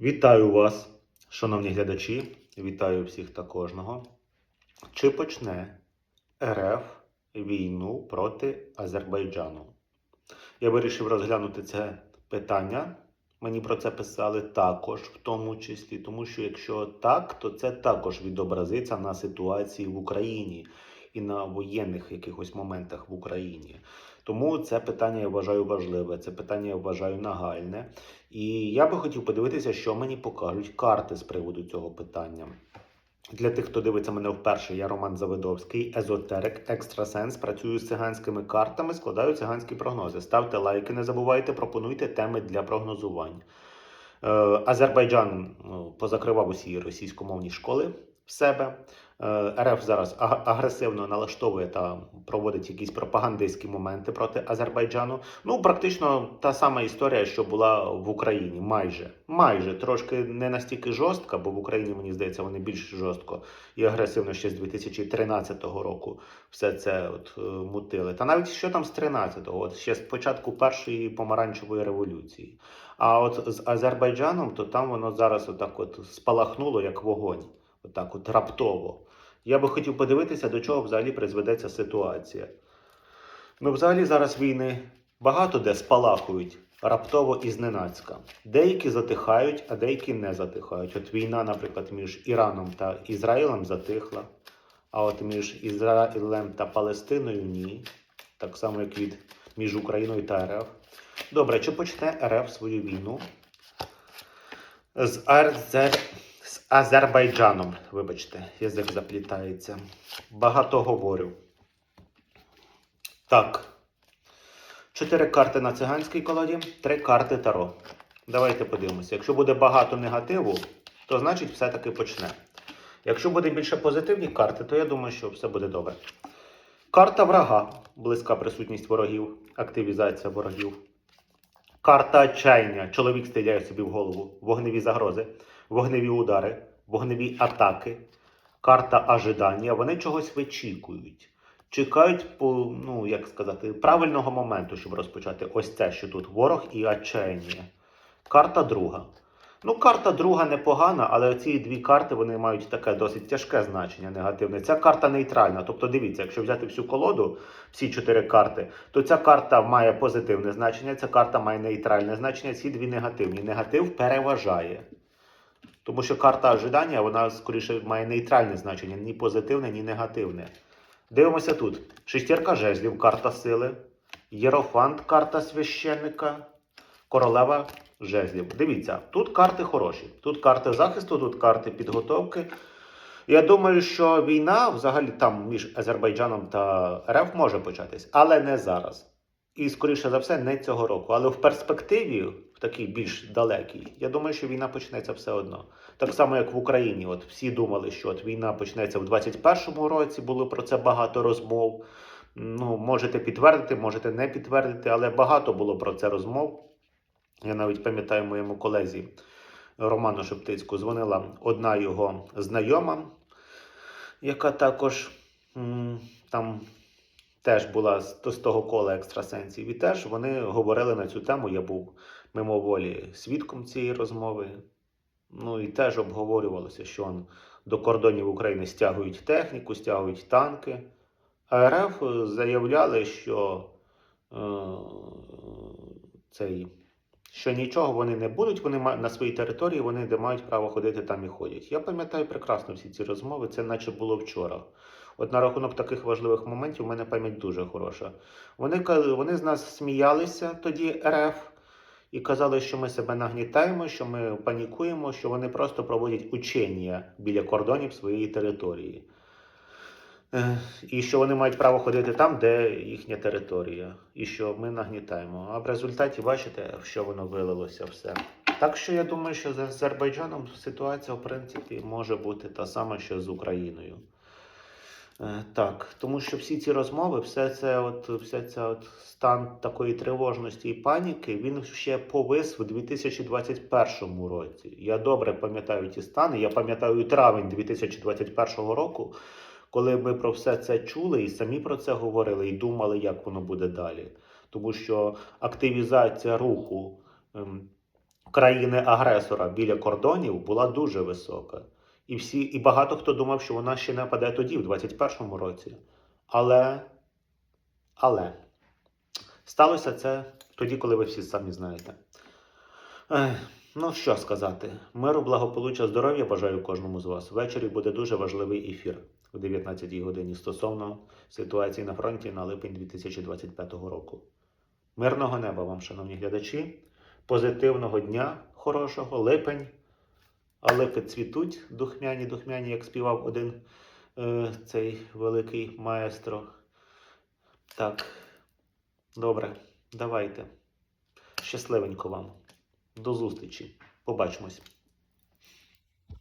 Вітаю вас, шановні глядачі. Вітаю всіх та кожного. Чи почне РФ війну проти Азербайджану? Я вирішив розглянути це питання. Мені про це писали також, в тому числі, тому що якщо так, то це також відобразиться на ситуації в Україні і на воєнних якихось моментах в Україні. Тому це питання я вважаю важливе, це питання я вважаю нагальне. І я би хотів подивитися, що мені покажуть карти з приводу цього питання. Для тих, хто дивиться мене вперше, я Роман Завидовський, езотерик, екстрасенс. Працюю з циганськими картами, складаю циганські прогнози. Ставте лайки, не забувайте, пропонуйте теми для прогнозувань. Е, Азербайджан ну, позакривав усі російськомовні школи в себе. Е, РФ зараз аг- агресивно налаштовує та проводить якісь пропагандистські моменти проти Азербайджану. Ну, практично та сама історія, що була в Україні, майже. Майже трошки не настільки жорстка, бо в Україні, мені здається, вони більш жорстко і агресивно ще з 2013 року все це от, е, мутили. Та навіть що там з 13-го, от ще з початку першої помаранчевої революції. А от з Азербайджаном, то там воно зараз отак от спалахнуло як вогонь, отак от раптово. Я би хотів подивитися, до чого взагалі призведеться ситуація. Ну, взагалі зараз війни багато де спалахують раптово і зненацька. Деякі затихають, а деякі не затихають. От війна, наприклад, між Іраном та Ізраїлем затихла, а от між Ізраїлем та Палестиною ні. Так само, як від між Україною та РФ. Добре, чи почне РФ свою війну з, Арзер... з Азербайджаном? Вибачте, язик заплітається. Багато говорю. Так. Чотири карти на циганській колоді, три карти Таро. Давайте подивимося. Якщо буде багато негативу, то значить все-таки почне. Якщо буде більше позитивні карти, то я думаю, що все буде добре. Карта врага, близька присутність ворогів, активізація ворогів. Карта отчаяння. Чоловік стріляє собі в голову. Вогневі загрози, вогневі удари, вогневі атаки. Карта ожидання. Вони чогось вичікують. Чекають по, ну як сказати, правильного моменту, щоб розпочати. Ось це, що тут ворог і отчаяння. Карта друга. Ну, карта друга непогана, але ці дві карти вони мають таке досить тяжке значення негативне. Ця карта нейтральна. Тобто, дивіться, якщо взяти всю колоду, всі чотири карти, то ця карта має позитивне значення, ця карта має нейтральне значення, ці дві негативні. Негатив переважає. Тому що карта ожидання, вона скоріше має нейтральне значення, ні позитивне, ні негативне. Дивимося тут. Шестірка жезлів, карта сили, Єрофант, карта священника, королева жезлів. Дивіться, тут карти хороші. Тут карти захисту, тут карти підготовки. Я думаю, що війна взагалі там між Азербайджаном та РФ може початись, але не зараз. І, скоріше за все, не цього року. Але в перспективі, в такій більш далекій, я думаю, що війна почнеться все одно. Так само, як в Україні. От всі думали, що от війна почнеться в 21-му році, було про це багато розмов. Ну, можете підтвердити, можете не підтвердити, але багато було про це розмов. Я навіть пам'ятаю моєму колезі Роману Шептицьку дзвонила одна його знайома, яка також там теж була з, того кола екстрасенсів. І теж вони говорили на цю тему. Я був мимоволі свідком цієї розмови. Ну і теж обговорювалося, що он, до кордонів України стягують техніку, стягують танки. А РФ заявляли, що е, цей що нічого вони не будуть, вони на своїй території, вони де мають право ходити, там і ходять. Я пам'ятаю прекрасно всі ці розмови, це наче було вчора. От на рахунок таких важливих моментів у мене пам'ять дуже хороша. Вони, вони з нас сміялися тоді РФ і казали, що ми себе нагнітаємо, що ми панікуємо, що вони просто проводять учення біля кордонів своєї території. І що вони мають право ходити там, де їхня територія, і що ми нагнітаємо. А в результаті бачите, що воно вилилося все. Так що я думаю, що з Азербайджаном ситуація, в принципі, може бути та сама, що з Україною. Е, Так, тому що всі ці розмови, все це, от, вся ця от стан такої тривожності і паніки, він ще повис в 2021 році. Я добре пам'ятаю ті стани. Я пам'ятаю травень 2021 року, коли ми про все це чули і самі про це говорили, і думали, як воно буде далі. Тому що активізація руху ем, країни-агресора біля кордонів була дуже висока. І всі, і багато хто думав, що вона ще нападе тоді, в 21-му році. Але, але сталося це тоді, коли ви всі самі знаєте. Ех, ну що сказати, миру, благополуччя, здоров'я бажаю кожному з вас. Ввечері буде дуже важливий ефір о 19-й годині стосовно ситуації на фронті на липень 2025 року. Мирного неба вам, шановні глядачі, позитивного дня, хорошого, липень. А липи цвітуть духмяні, духмяні, як співав один е, цей великий маестро. Так, добре, давайте. Щасливенько вам. До зустрічі. Побачимось.